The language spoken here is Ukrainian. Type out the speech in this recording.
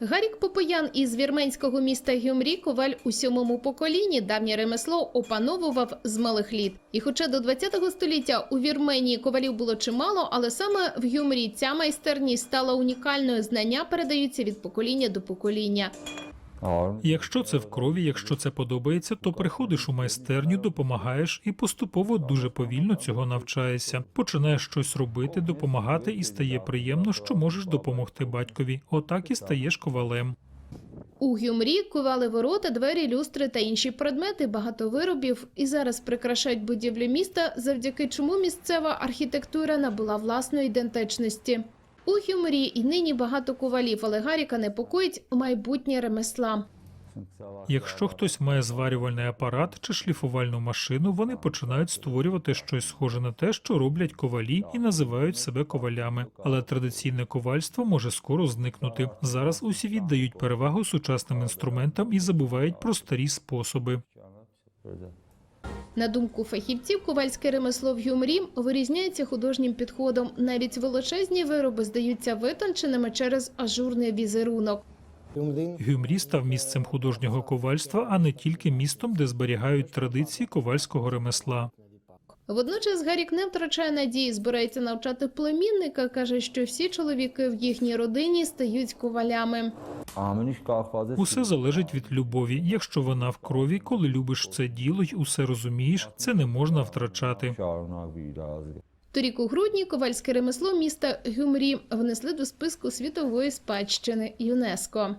Гарік Попоян із вірменського міста Гюмрі коваль у сьомому поколінні давнє ремесло опановував з малих літ. І хоча до 20 століття у Вірменії ковалів було чимало, але саме в Гюмрі ця майстерність стала унікальною. Знання передаються від покоління до покоління. Якщо це в крові, якщо це подобається, то приходиш у майстерню, допомагаєш і поступово дуже повільно цього навчаєшся. Починаєш щось робити, допомагати, і стає приємно, що можеш допомогти батькові. Отак і стаєш ковалем. У Гюмрі ковали ворота, двері, люстри та інші предмети, багато виробів і зараз прикрашають будівлю міста, завдяки чому місцева архітектура набула власної ідентичності. У Гюмрі і нині багато ковалів, але Гаріка непокоїть майбутнє ремесла. Якщо хтось має зварювальний апарат чи шліфувальну машину, вони починають створювати щось схоже на те, що роблять ковалі, і називають себе ковалями. Але традиційне ковальство може скоро зникнути. Зараз усі віддають перевагу сучасним інструментам і забувають про старі способи. На думку фахівців, ковальське ремесло в Гюмрі вирізняється художнім підходом. Навіть величезні вироби здаються витонченими через ажурний візерунок. Гюмрі став місцем художнього ковальства, а не тільки містом, де зберігають традиції ковальського ремесла. Водночас Гарік не втрачає надії, збирається навчати племінника. каже, що всі чоловіки в їхній родині стають ковалями. Усе залежить від любові. Якщо вона в крові, коли любиш це діло й усе розумієш, це не можна втрачати. Торік у грудні ковальське ремесло міста Гюмрі внесли до списку світової спадщини ЮНЕСКО.